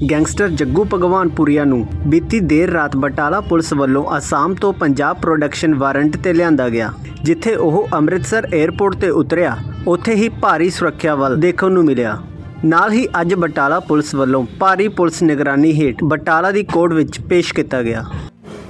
Gangster Jaggu Bhagwanpuria ਨੂੰ ਬੀਤੀ ਦੇਰ ਰਾਤ ਬਟਾਲਾ ਪੁਲਿਸ ਵੱਲੋਂ ਅਸਾਮ ਤੋਂ ਪੰਜਾਬ ਪ੍ਰੋਡਕਸ਼ਨ ਵਾਰੰਟ ਤੇ ਲਿਆਂਦਾ ਗਿਆ, ਜਿੱਥੇ ਉਹ ਅੰਮ੍ਰਿਤਸਰ 에ਅਰਪੋਰਟ ਤੇ ਉਤਰਿਆ, ਉੱਥੇ ਹੀ ਭਾਰੀ ਸੁਰੱਖਿਆ ਵੱਲ ਦੇਖਣ ਨੂੰ ਮਿਲਿਆ। ਨਾਲ ਹੀ ਅੱਜ ਬਟਾਲਾ ਪੁਲਿਸ ਵੱਲੋਂ ਭਾਰੀ ਪੁਲਿਸ ਨਿਗਰਾਨੀ ਹੇਠ ਬਟਾਲਾ ਦੀ ਕੋਰਟ ਵਿੱਚ ਪੇਸ਼ ਕੀਤਾ ਗਿਆ।